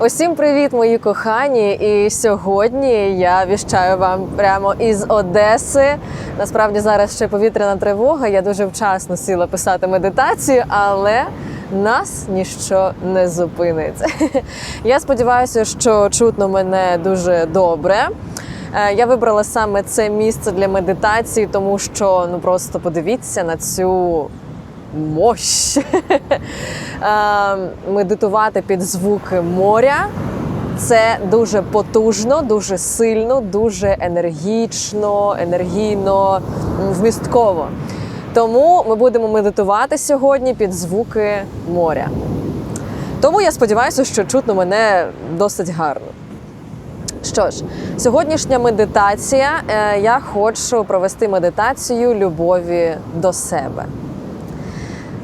Усім привіт, мої кохані! І сьогодні я віщаю вам прямо із Одеси. Насправді зараз ще повітряна тривога. Я дуже вчасно сіла писати медитацію, але нас ніщо не зупинить. Я сподіваюся, що чутно мене дуже добре. Е, Я вибрала саме це місце для медитації, тому що ну просто подивіться на цю мощ. Медитувати під звуки моря. Це дуже потужно, дуже сильно, дуже енергічно, енергійно, вмістково. Тому ми будемо медитувати сьогодні під звуки моря. Тому я сподіваюся, що чутно мене досить гарно. Що ж, сьогоднішня медитація. е, Я хочу провести медитацію любові до себе.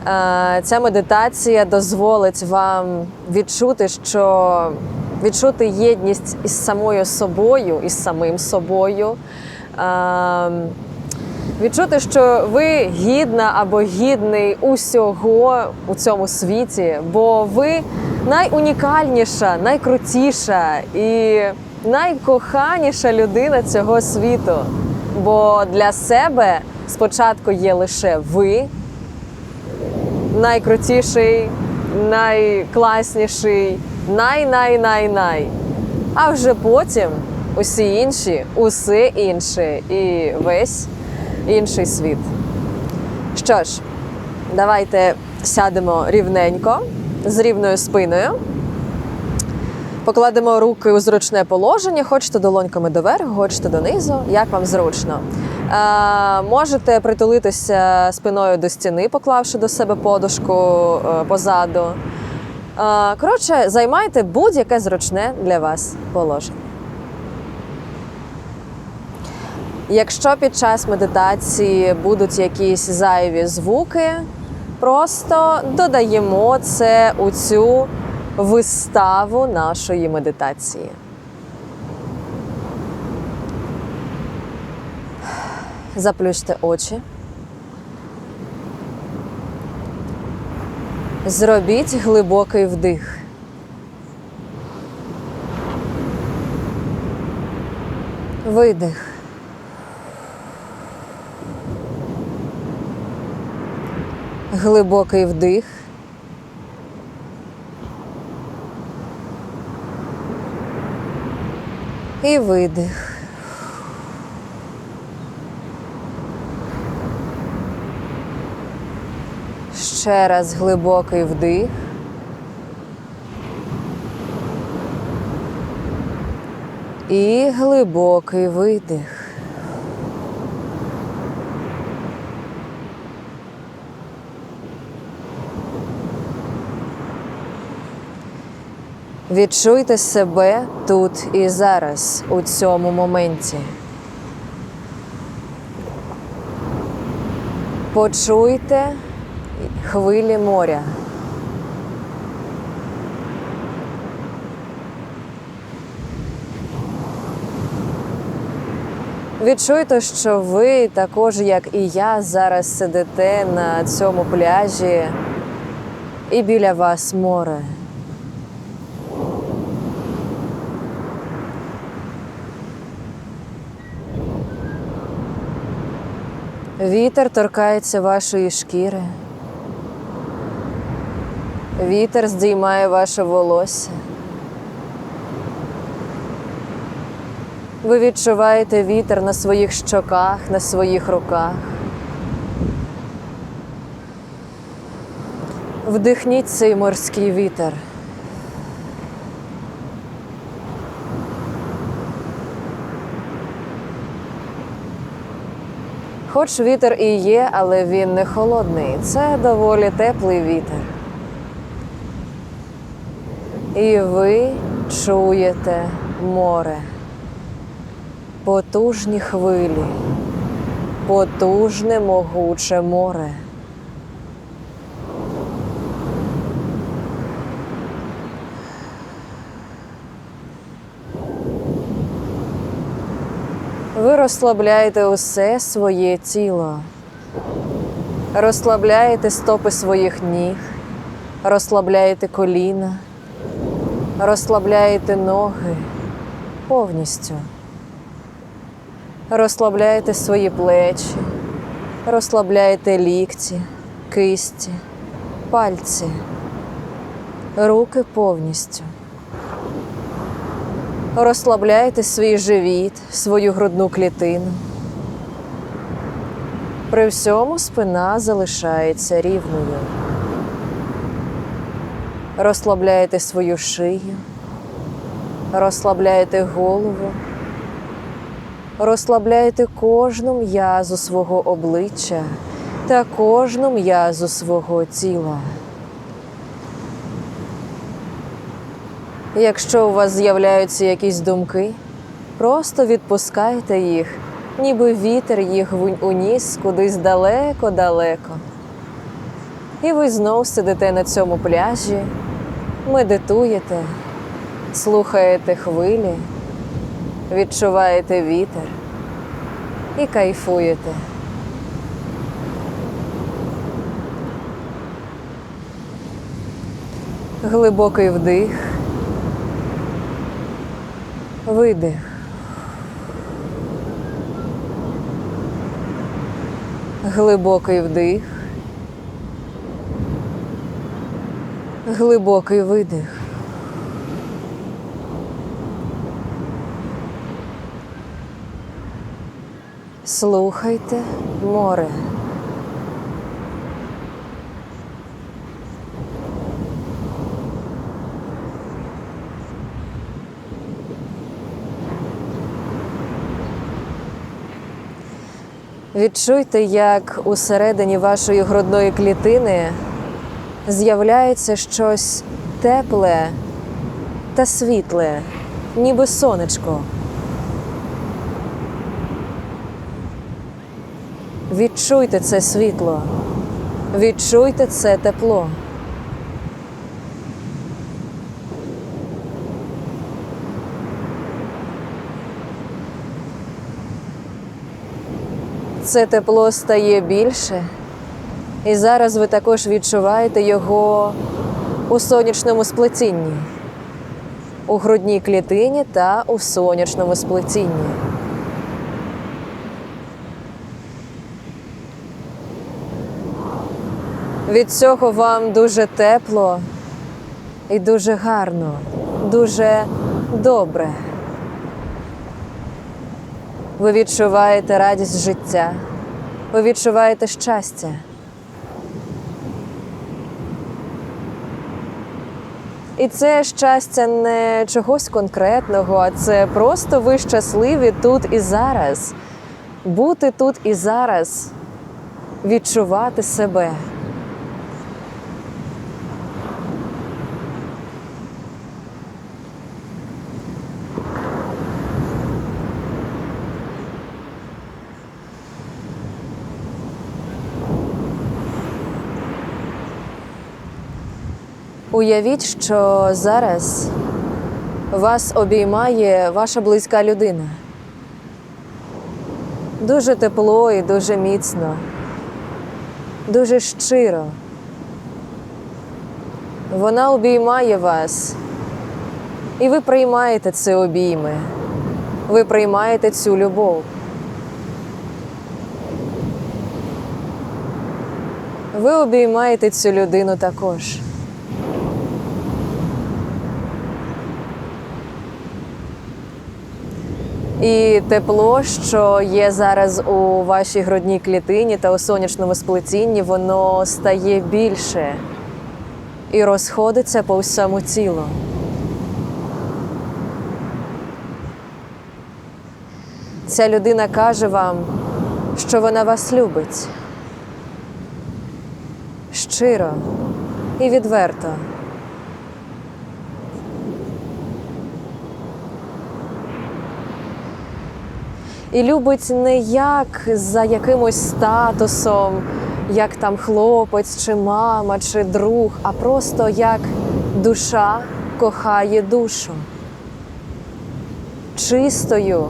Е, Ця медитація дозволить вам відчути, що відчути єдність із самою собою, із самим собою. Е, Відчути, що ви гідна або гідний усього у цьому світі, бо ви найунікальніша, найкрутіша і найкоханіша людина цього світу. Бо для себе спочатку є лише ви, найкрутіший, найкласніший, най-най-най-най. А вже потім усі інші, усе інше і весь інший світ. Що ж, давайте сядемо рівненько з рівною спиною. Покладемо руки у зручне положення, хочете долоньками доверху, хочете донизу, як вам зручно. Е, можете притулитися спиною до стіни, поклавши до себе подушку е, позаду. Е, коротше, займайте будь-яке зручне для вас положення. Якщо під час медитації будуть якісь зайві звуки, просто додаємо це у цю виставу нашої медитації. Заплющте очі. Зробіть глибокий вдих. Видих. Глибокий вдих. І видих. Ще раз глибокий вдих. І глибокий видих. Відчуйте себе тут і зараз, у цьому моменті. Почуйте хвилі моря. Відчуйте, що ви також, як і я, зараз сидите на цьому пляжі, і біля вас море. Вітер торкається вашої шкіри. Вітер здіймає ваше волосся. Ви відчуваєте вітер на своїх щоках, на своїх руках. Вдихніть цей морський вітер. Хоч вітер і є, але він не холодний. Це доволі теплий вітер. І ви чуєте море, потужні хвилі, потужне могуче море. Ви розслабляєте усе своє тіло, розслабляєте стопи своїх ніг, розслабляєте коліна, Розслабляєте ноги повністю. Розслабляєте свої плечі, розслабляєте лікті, кисті, пальці, руки повністю. Розслабляєте свій живіт, свою грудну клітину. При всьому спина залишається рівною. Розслабляєте свою шию, розслабляєте голову, розслабляєте кожну м'язу свого обличчя та кожну м'язу свого тіла. Якщо у вас з'являються якісь думки, просто відпускайте їх, ніби вітер їх уніс кудись далеко-далеко. І ви знов сидите на цьому пляжі, медитуєте, слухаєте хвилі, відчуваєте вітер і кайфуєте. Глибокий вдих, видих. Глибокий вдих. Глибокий видих. Слухайте море. Відчуйте, як усередині вашої грудної клітини з'являється щось тепле та світле, ніби сонечко. Відчуйте це світло, відчуйте це тепло. Це тепло стає більше, і зараз ви також відчуваєте його у сонячному сплетінні, у грудній клітині та у сонячному сплетінні. Від цього вам дуже тепло і дуже гарно, дуже добре. Ви відчуваєте радість життя, ви відчуваєте щастя. І це щастя не чогось конкретного, а це просто ви щасливі тут і зараз. Бути тут і зараз, відчувати себе. Уявіть, що зараз вас обіймає ваша близька людина. Дуже тепло і дуже міцно, дуже щиро. Вона обіймає вас, і ви приймаєте це обійми. Ви приймаєте цю любов. Ви обіймаєте цю людину також. І тепло, що є зараз у вашій грудній клітині та у сонячному сплетінні, воно стає більше і розходиться по всьому тілу. Ця людина каже вам, що вона вас любить щиро і відверто. І любить не як за якимось статусом, як там хлопець, чи мама, чи друг, а просто як душа кохає душу. Чистою,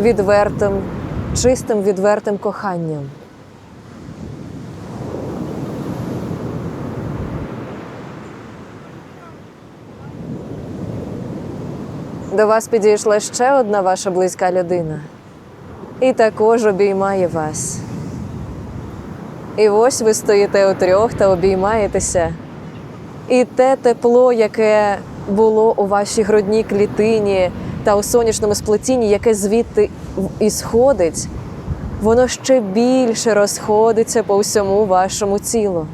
відвертим, чистим відвертим коханням. До вас підійшла ще одна ваша близька людина. І також обіймає вас. І ось ви стоїте утрьох та обіймаєтеся. І те тепло, яке було у вашій грудній клітині та у сонячному сплетінні, яке звідти ісходить, воно ще більше розходиться по всьому вашому тілу.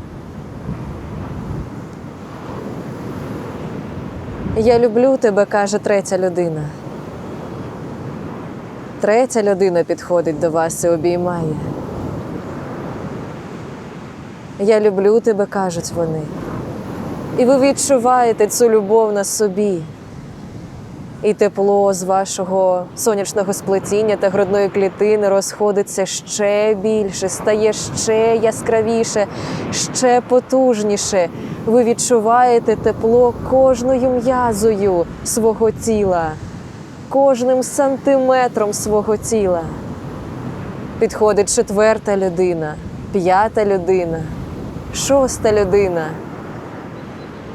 Я люблю тебе, каже третя людина. Третя людина підходить до вас і обіймає. Я люблю тебе, кажуть вони. І ви відчуваєте цю любов на собі. І тепло з вашого сонячного сплетіння та грудної клітини розходиться ще більше, стає ще яскравіше, ще потужніше. Ви відчуваєте тепло кожною м'язою свого тіла, кожним сантиметром свого тіла. Підходить четверта людина, п'ята людина, шоста людина.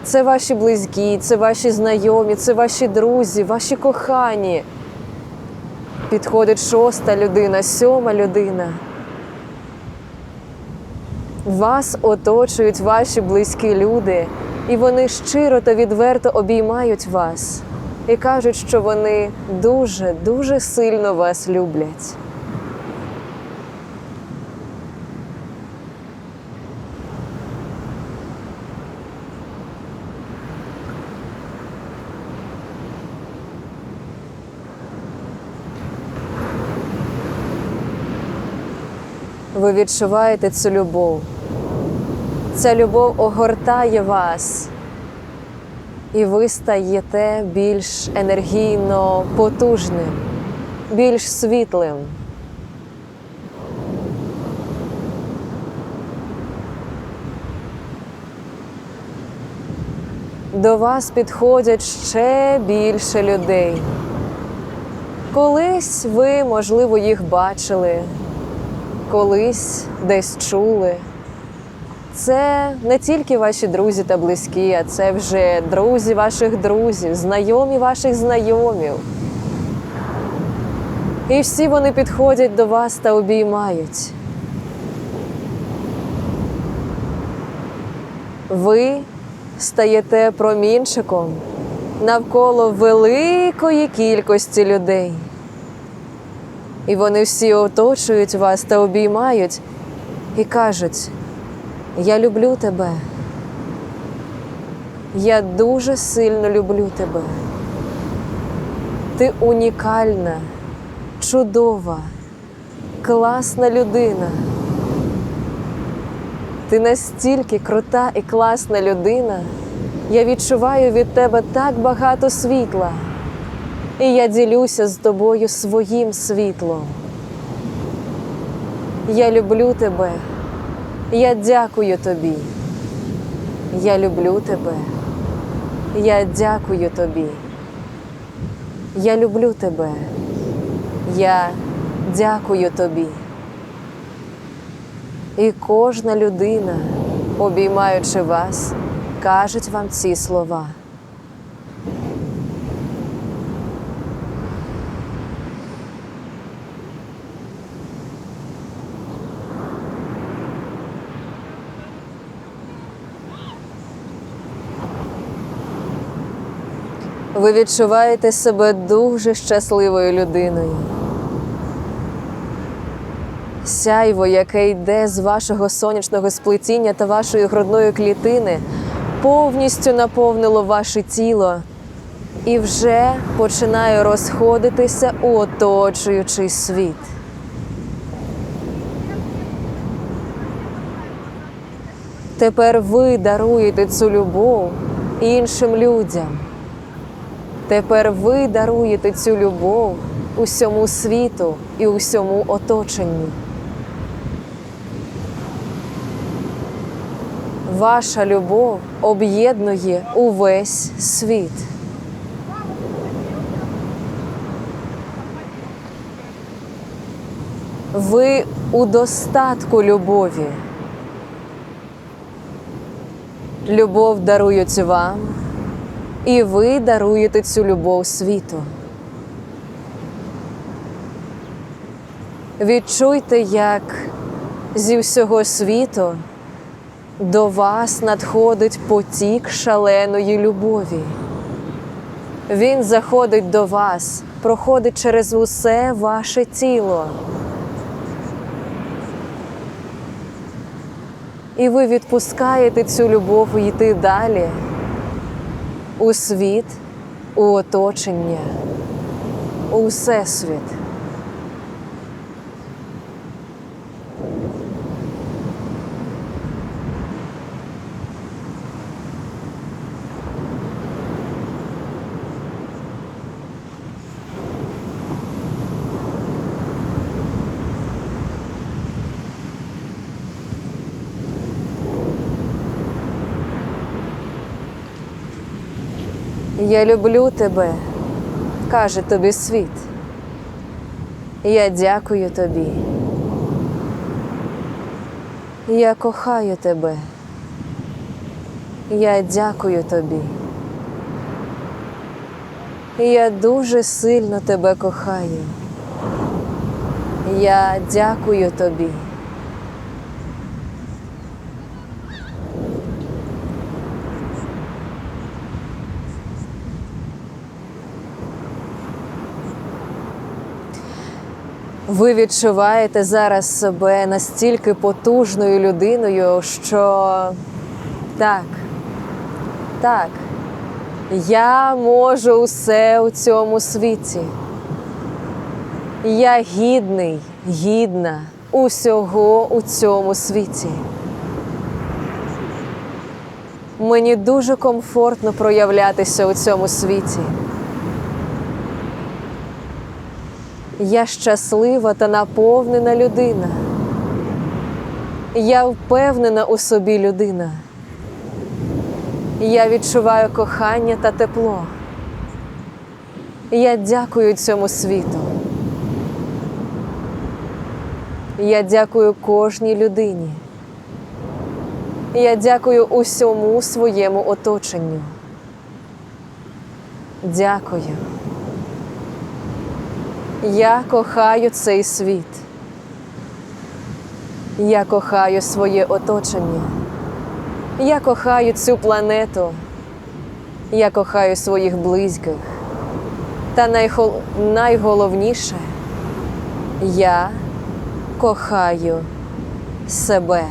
Це ваші близькі, це ваші знайомі, це ваші друзі, ваші кохані. Підходить шоста людина, сьома людина. Вас оточують ваші близькі люди, і вони щиро та відверто обіймають вас і кажуть, що вони дуже, дуже сильно вас люблять. Ви відчуваєте цю любов. Ця любов огортає вас, і ви стаєте більш енергійно потужним, більш світлим. До вас підходять ще більше людей. Колись ви, можливо, їх бачили, колись десь чули. Це не тільки ваші друзі та близькі, а це вже друзі ваших друзів, знайомі ваших знайомів. І всі вони підходять до вас та обіймають. Ви стаєте промінчиком навколо великої кількості людей. І вони всі оточують вас та обіймають і кажуть: Я люблю тебе. Я дуже сильно люблю тебе. Ти унікальна, чудова, класна людина. Ти настільки крута і класна людина. Я відчуваю від тебе так багато світла. І я ділюся з тобою своїм світлом. Я люблю тебе. Я дякую тобі. Я люблю тебе. Я дякую тобі. Я люблю тебе. Я дякую тобі. І кожна людина, обіймаючи вас, кажуть вам ці слова. Ви відчуваєте себе дуже щасливою людиною. Сяйво, яке йде з вашого сонячного сплетіння та вашої грудної клітини, повністю наповнило ваше тіло і вже починає розходитися у оточуючий світ. Тепер ви даруєте цю любов іншим людям. Тепер ви даруєте цю любов усьому світу і усьому оточенню. Ваша любов об'єднує увесь світ. Ви у достатку любові. Любов дарують вам, і ви даруєте цю любов світу. Відчуйте, як зі всього світу до вас надходить потік шаленої любові. Він заходить до вас, проходить через усе ваше тіло. І ви відпускаєте цю любов йти далі у світ, у оточення, у всесвіт. Я люблю тебе, каже тобі світ. Я дякую тобі. Я кохаю тебе. Я дякую тобі. Я дуже сильно тебе кохаю. Я дякую тобі. Ви відчуваєте зараз себе настільки потужною людиною, що так, так, я можу усе у цьому світі. Я гідний, гідна усього у цьому світі. Мені дуже комфортно проявлятися у цьому світі. Я щаслива та наповнена людина. Я впевнена у собі людина. Я відчуваю кохання та тепло. Я дякую цьому світу. Я дякую кожній людині. Я дякую усьому своєму оточенню. Дякую. Я кохаю цей світ. Я кохаю своє оточення. Я кохаю цю планету. Я кохаю своїх близьких. Та найхол... найголовніше я кохаю себе.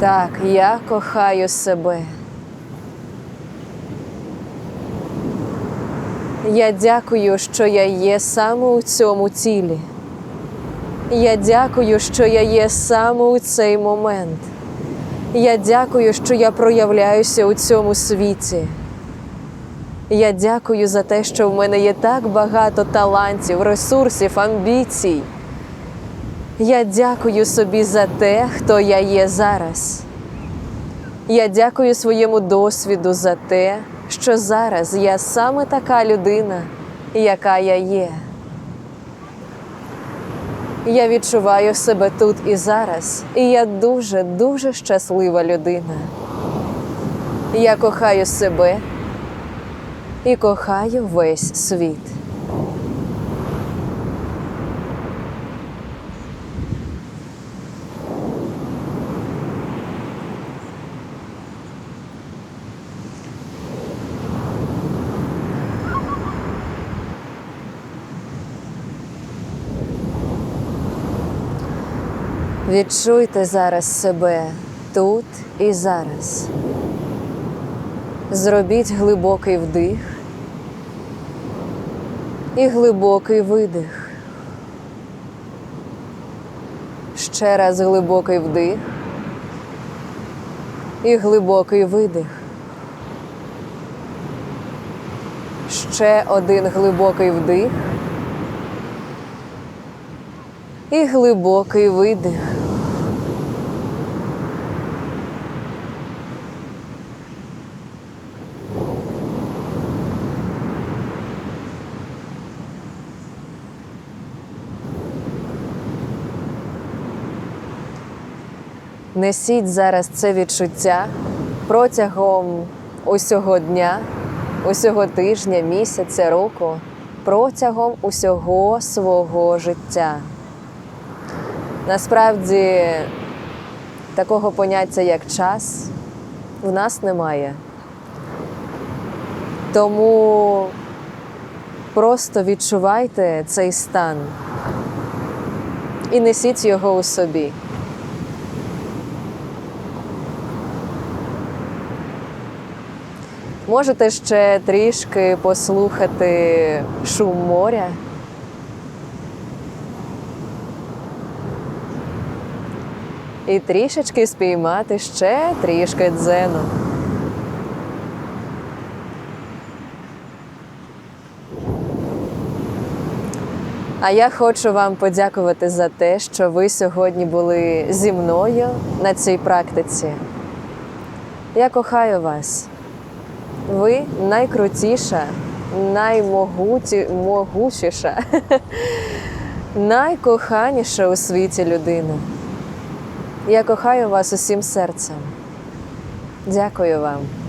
Так, я кохаю себе. Я дякую, що я є саме у цьому тілі. Я дякую, що я є саме у цей момент. Я дякую, що я проявляюся у цьому світі. Я дякую за те, що в мене є так багато талантів, ресурсів, амбіцій. Я дякую собі за те, хто я є зараз. Я дякую своєму досвіду за те, що зараз я саме така людина, яка я є. Я відчуваю себе тут і зараз, і я дуже, дуже щаслива людина. Я кохаю себе і кохаю весь світ. Відчуйте зараз себе тут і зараз. Зробіть глибокий вдих і глибокий видих. Ще раз глибокий вдих і глибокий видих. Ще один глибокий вдих і глибокий видих. Несіть зараз це відчуття протягом усього дня, усього тижня, місяця, року, протягом усього свого життя. Насправді такого поняття, як час, в нас немає. Тому просто відчувайте цей стан і несіть його у собі. Можете ще трішки послухати шум моря. І трішечки спіймати ще трішки дзену. А я хочу вам подякувати за те, що ви сьогодні були зі мною на цій практиці. Я кохаю вас. Ви найкрутіша, наймогутіша, найкоханіша у світі людина. Я кохаю вас усім серцем. Дякую вам.